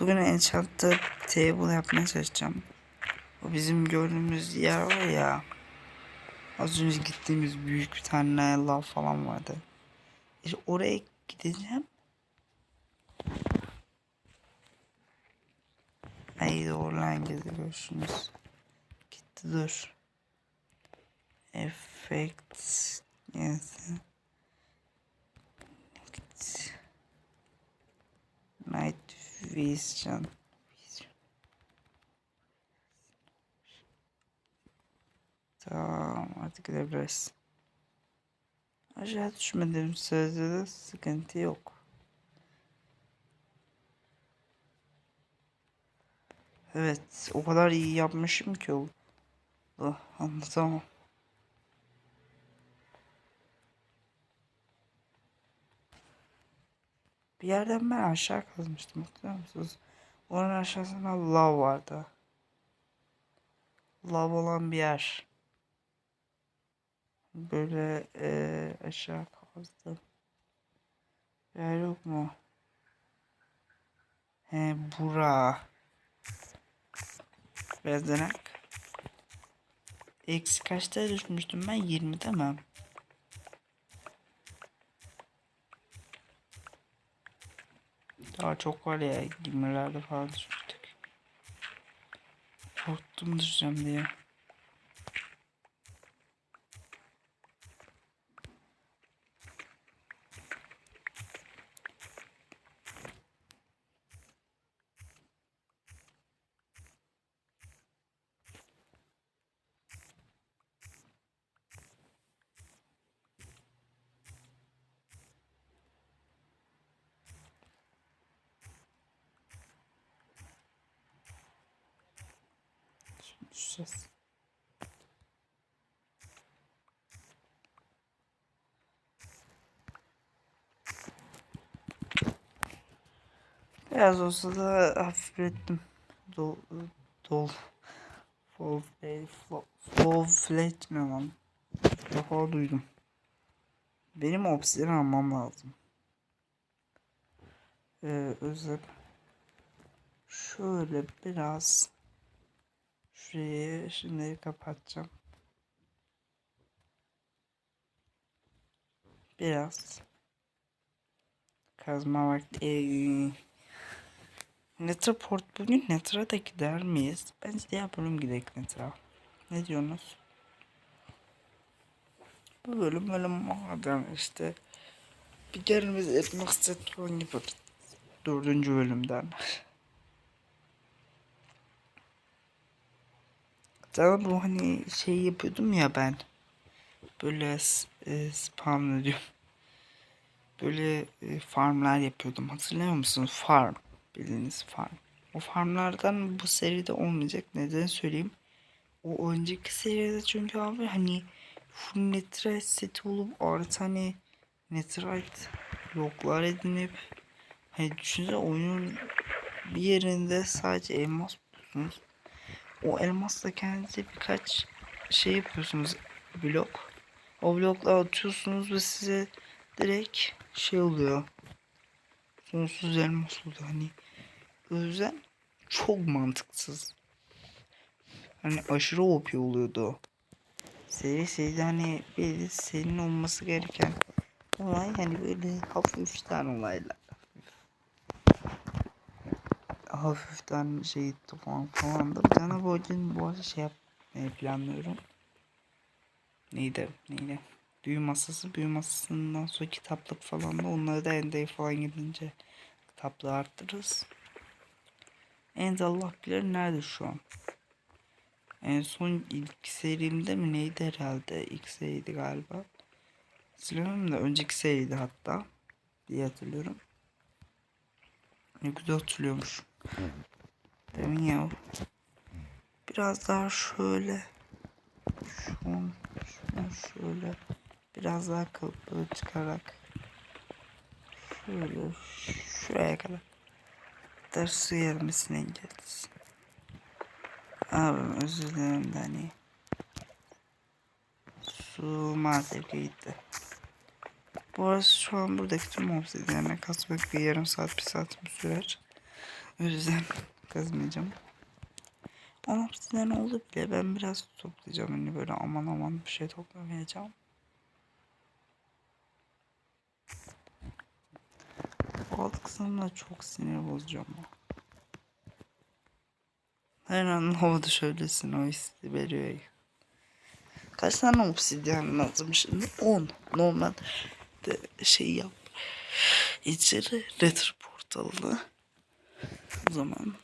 Bugün Enchanted Table yapmaya çalışacağım. O bizim gördüğümüz yer var ya. Az önce gittiğimiz büyük bir tane lav falan vardı. İşte oraya gideceğim. Ay doğru lan görüşürüz. Gitti dur. Effect. Yes. Night Vision. Tamam artık gidebiliriz. Aşağı düşmediğim sürece de sıkıntı yok. Evet o kadar iyi yapmışım ki o. Ah, anlatamam. Bir yerden ben aşağı kazmıştım hatırlıyor musunuz? Onun aşağısında lav vardı. Lav olan bir yer. Böyle eee, aşağı kazdım. Yer yok mu? He bura. Bezenek. Eksi kaçta düşmüştüm ben? 20'de mi? Daha çok var ya 20'lerde falan düşmüştük. Korktum düşeceğim diye. Düşeceğiz. Biraz olsa da hafiflettim. Dol, dol. Full flat, full flat mi lan? Defa duydum. Benim obsidian almam lazım. Ee, özel. Şöyle biraz şurayı şimdi kapatacağım. Biraz kazma vakti. Netraport bugün Netra'ya da gider miyiz? Bence diğer bölüm gidelim Netra. Ne diyorsunuz? Bu bölüm böyle madem işte bir gelimiz etmek istedim gibi dördüncü bölümden. Zaten bu hani şey yapıyordum ya ben. Böyle e, spam. Böyle e, farmlar yapıyordum. Hatırlıyor musunuz? Farm. Bildiğiniz farm. O farmlardan bu seride olmayacak. Neden söyleyeyim? O önceki seride çünkü abi hani full netrite seti olup artı hani netrite bloklar edinip hani düşünsene oyunun bir yerinde sadece elmas bulursunuz. O elmasla kendinize birkaç şey yapıyorsunuz blok. O blokla atıyorsunuz ve size direkt şey oluyor. Sonsuz elmas oluyor. Hani o yüzden çok mantıksız. Hani aşırı OP oluyordu. Seri seri hani bir senin olması gereken olay hani böyle hafiften olaylar. Hafiften şey falan falan da bir tane bu gün bu arada şey yapmayı planlıyorum. Neydi? Neydi? Büyü masası, büyü masasından sonra kitaplık falan da onları da endeye falan gidince kitaplığı arttırırız. En Allah bilir nerede şu an. En son ilk serimde mi neydi herhalde? İlk seriydi galiba. Hatırlamıyorum da önceki seriydi hatta. Diye hatırlıyorum. Ne güzel hatırlıyormuş. Demin ya. Biraz daha şöyle. Şun, şun şöyle. Biraz daha kalıpları çıkarak. Şöyle şuraya kadar. Der su gelmesini engellesin. Abim özür dilerim de hani. Su maalesef gitti. Bu arada şu an buradaki tüm obsidyenleri kasmak bir yarım saat bir saat mi sürer? O yüzden kazmayacağım. Obsidian oldu bile ben biraz toplayacağım. Hani böyle aman aman bir şey toplamayacağım. Alt kısımda çok sinir ama. Her an havada şöylesin o hissi veriyor. Kaç tane obsidyen lazım şimdi? 10. Normal şey yap. İçeri retro portalını. O zaman.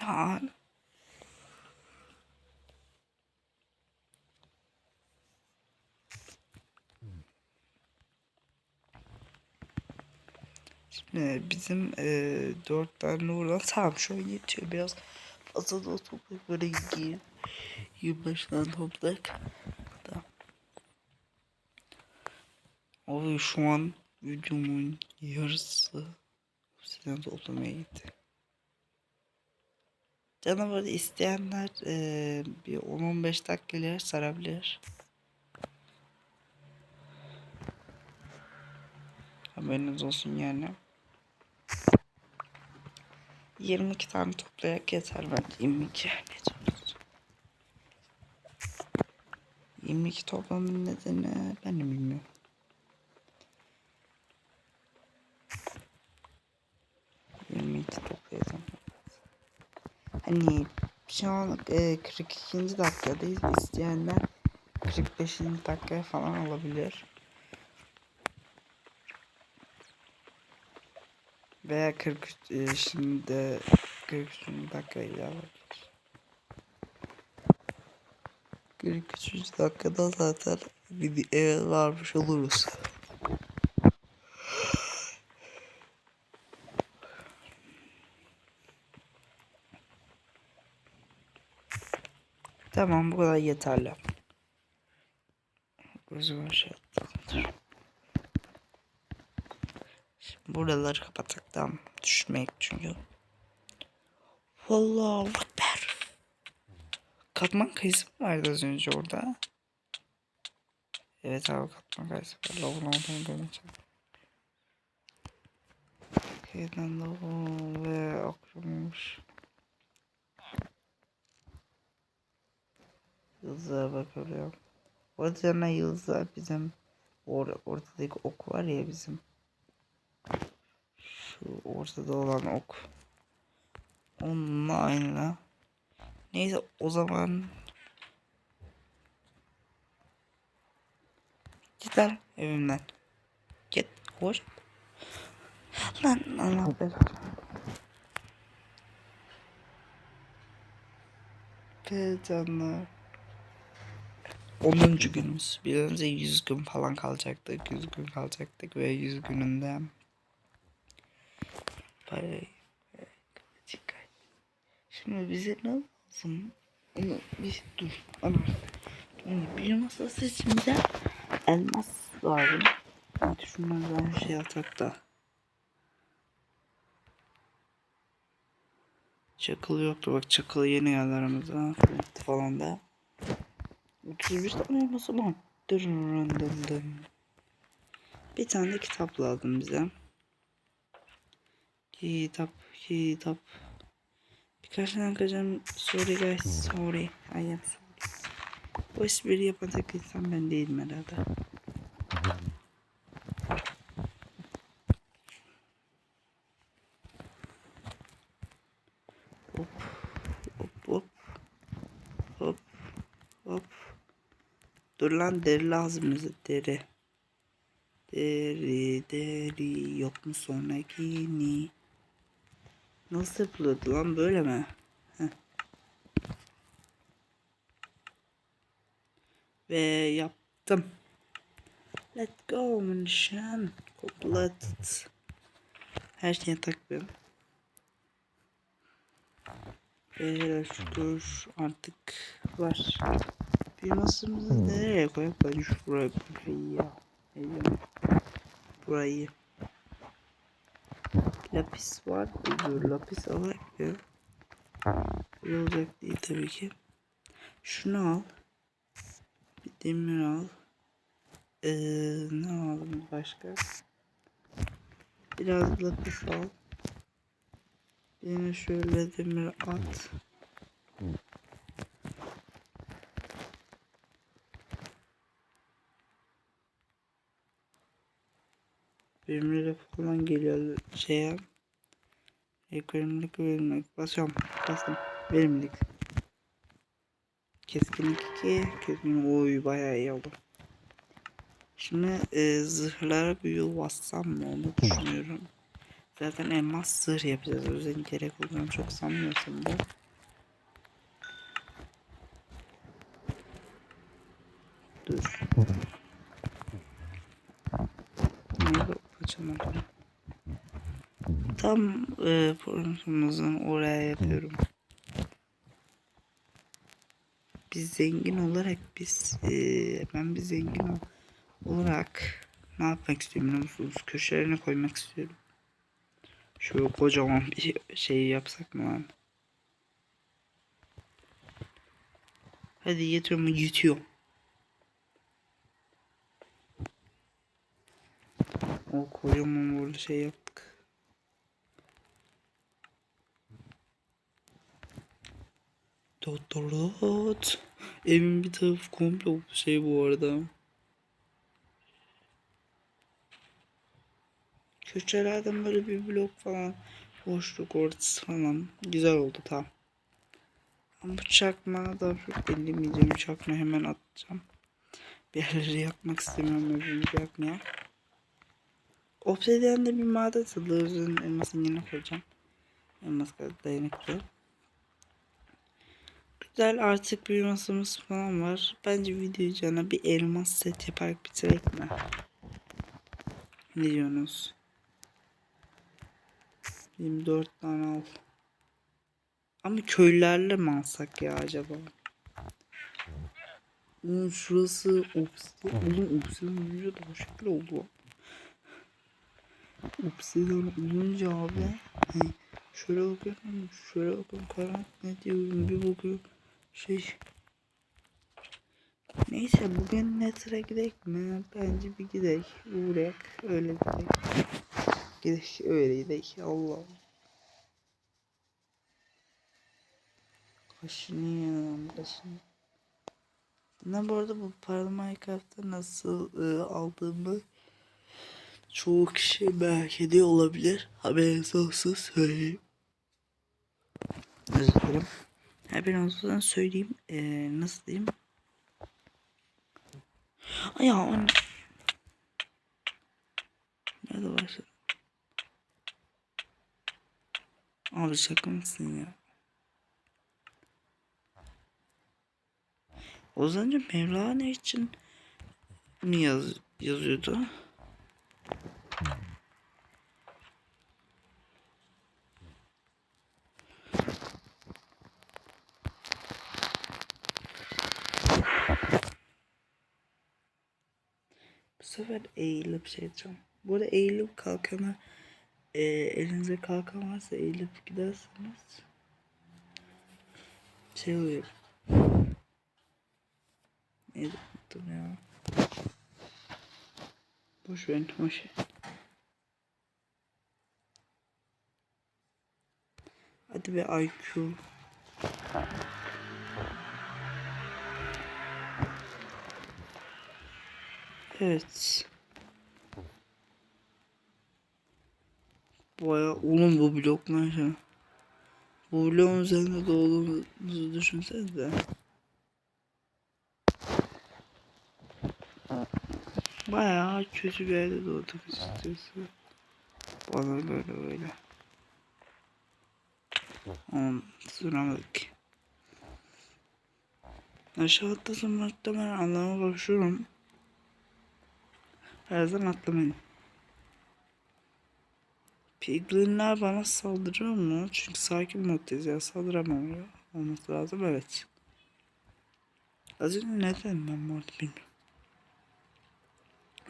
Ya Şimdi bizim eee dört tane oradan tamam şu an yetiyor. Biraz fazla da toplayıp böyle giyip 25 tane toplayak tamam. Abi şu an videomun yarısı sizden toplamaya gitti. Canavarı isteyenler eee, bir 10-15 dakika ileri sarabilir. Haberiniz olsun yani. 22 tane toplayarak yeter bence. 22 geçiyoruz. 22 toplamın nedeni ben de bilmiyorum. Hani şu an e, 42. dakikadayız. İsteyenler 45. dakikaya falan alabilir. Veya 43 e, şimdi 43. dakikayla alabilir. 43. dakikada zaten bir eve varmış oluruz. Tamam bu kadar yeterli. Gözümü şey yaptım. Şimdi buraları kapatak. Düşmek çünkü. Vallahi ekber. Katman kayısı mı vardı az önce orada? Evet abi katman kayısı var. Lavun olduğunu görmeyeceğim. Kıyıdan lavun ve akromuş. Yıldızlara bakıyorum. Orada yana yıldızlar bizim or ortadaki ok var ya bizim. Şu ortada olan ok. Onunla aynı. Neyse o zaman Git lan evimden. Git hoş. Lan Allah belanı. Be canlar. 10. günümüz. Bir önce 100 gün falan kalacaktık. 100 gün kalacaktık ve 100 gününde parayı. Şimdi bize ne lazım? Onu bir dur. Ana. Şimdi bir masa seçimde elmas lazım. Hadi şunlardan şey atak da. Çakıl yoktu bak çakıl yeni geldi aramıza. Falan da. 31 tane elması var. Dın. Bir tane de kitap lazım bize. Kitap, kitap. Birkaç tane kaçacağım. Sorry guys, sorry. I am sorry. Bu espri yapan tek insan ben değilim herhalde. Dur deri lazım bize deri. Deri, deri yok mu sonrakini? Nasıl yapılıyordu lan böyle mi? Heh. Ve yaptım. Let go mission. Completed. Her şeye takıyorum. Ve şükür artık var. Bir masamızı nereye koyalım? Ben şuraya koyayım ya. Burayı. Lapis var. Dur lapis alarak ya. Böyle olacak değil tabii ki. Şunu al. Bir demir al. Ee, ne aldım başka. Biraz da al. Yine şöyle demir at. Verimlilik falan geliyor şeye. İlk verimlilik verimlilik basıyorum. Bastım. Verimlilik. Keskinlik 2. Keskinlik oy bayağı iyi oldu. Şimdi e, zırhlara büyü bassam mı onu düşünüyorum. Zaten elmas zırh yapacağız. O yüzden gerek olduğunu çok sanmıyorsam da. Dur. Neydi açamadım. Tam e, programımızın oraya yapıyorum. Biz zengin olarak biz e, ben bir zengin ol- olarak ne yapmak istiyorum biliyor musunuz? Köşelerine koymak istiyorum. Şöyle kocaman bir şey yapsak mı lan? Hadi yetiyor mu? Yetiyor. O kocaman böyle şey yaptık. Dot dot dot. Evin bir tarafı komple şey bu arada. Köşelerden böyle bir blok falan. Boşluk ortası falan. Güzel oldu tamam. Ama bu çakmağı da çok ellemeyeceğim. Çakmağı hemen atacağım. Bir yerleri yakmak istemiyorum. Evimizi yakmaya. Obsidian'da bir maden sılırızın elmasını yine koyacağım. Elmas kadar dayanıklı. Güzel artık bir masamız falan var. Bence video cana bir elmas set yaparak bitirek mi? Ne diyorsunuz? 24 tane al. Ama köylerle mi alsak ya acaba? Oğlum şurası obsidian. Oğlum obsidian olunca da bu şekil oldu. lan. Obsidian olunca abi. Hani şöyle bakıyorum. Şöyle bakıyorum. Karanlık ne diyorum. Bir bakıyorum. Şey. Neyse bugün Nether'a gidelim mi? Bence bir gidelim. Uğrayak. Öyle gidelim. Gidelim öyle gidelim. Allah. Kaşınıyor. Kaşınıyor. Ne bu arada bu paralı Minecraft'ta nasıl e, aldığımı çoğu kişi merak ediyor olabilir. Haberiniz olsun söyleyeyim. Özür dilerim. Haberiniz söyleyeyim. E, nasıl diyeyim? Ay ya anne. Nerede başladı? Abi şaka mısın ya? Ozancı Mevlana için mi yaz, yazıyordu? Bu sefer eğilip şey yapacağım. Bu arada eğilip kalkana e, elinize kalkan varsa eğilip giderseniz şey oluyor. Neydi unuttum ya. Boş verin boş. Hadi be IQ. Evet. Baya oğlum bu blok ne ya? Bu bloğun üzerinde doğduğumuzu düşünsenize. Bayağı kötü bir yerde doğduk açıkçası. Bana böyle böyle. On sıramadık. Aşağı atlasam muhtemelen anlama başlıyorum. Her zaman atlamayın. Piglinler bana saldırıyor mu? Çünkü sakin moddayız ya saldıramam ya. Olması lazım evet. Az önce ne dedim ben bu arada bilmiyorum.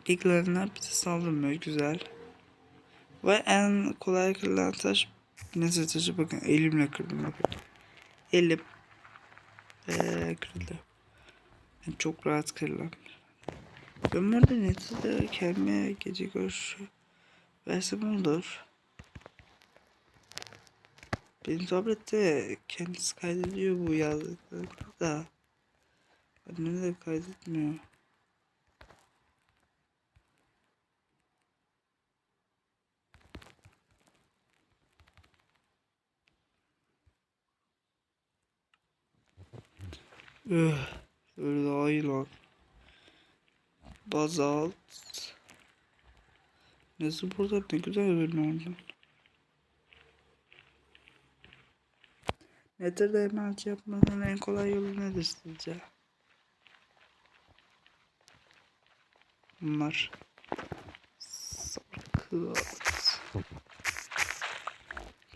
Piglinler bize saldırmıyor güzel. Ve en kolay kırılan taş Neyse taşı bakın elimle kırdım bakın. Elim ee, kırıldı. Yani çok rahat kırılan. Ben burada neti de kendime gece görüşü versem olur. Benim tablette kendisi kaydediyor bu yazdıklarını da. Annem de kaydetmiyor. Üh, Öyle daha lan. Bazalt. Nasıl burada ne güzel görünüyordu. Nedir de hemen yapmanın en kolay yolu nedir sizce? Bunlar sarkıt.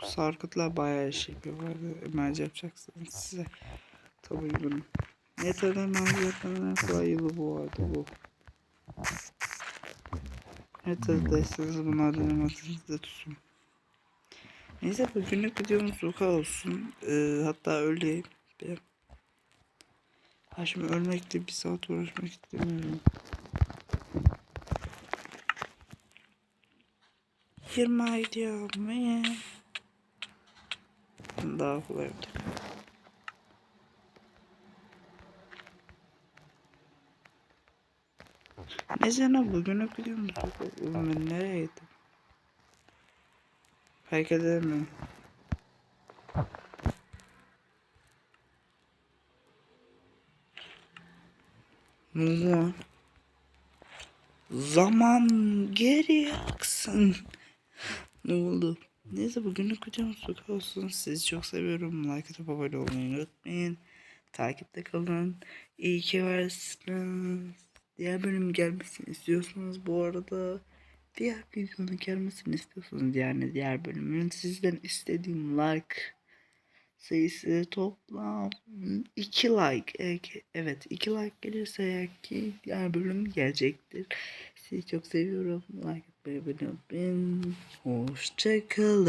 Bu sarkıtlar bayağı iş yapıyor. Böyle emerci yapacaksınız size. Tabii bunu. Nedir de yapmanın en kolay yolu bu arada bu. Nedir derseniz bunu denemezsiniz tutun. Neyse bugünlük videomuz bu kadar olsun. Ee, hatta. Bir. Ha şimdi ölmekle bir saat uğraşmak istemiyorum. 20 gidiyor mu? Daha kolay olacak. Neyse ne bugünlük videomuz bu ben nereye gittim? Hareket edemiyorum. Lan? Zaman geri aksın. ne oldu? Neyse bugünlük videomuz bu olsun. Sizi çok seviyorum. Like atıp abone olmayı unutmayın. Takipte kalın. İyi ki varsınız. Diğer bölüm gelmesini istiyorsanız bu arada diğer videonun gelmesini istiyorsanız yani diğer bölümün sizden istediğim like sayısı toplam 2 like. Evet 2 like gelirse eğer ki diğer bölüm gelecektir. Sizi çok seviyorum. Like atmayı unutmayın. Hoşçakalın.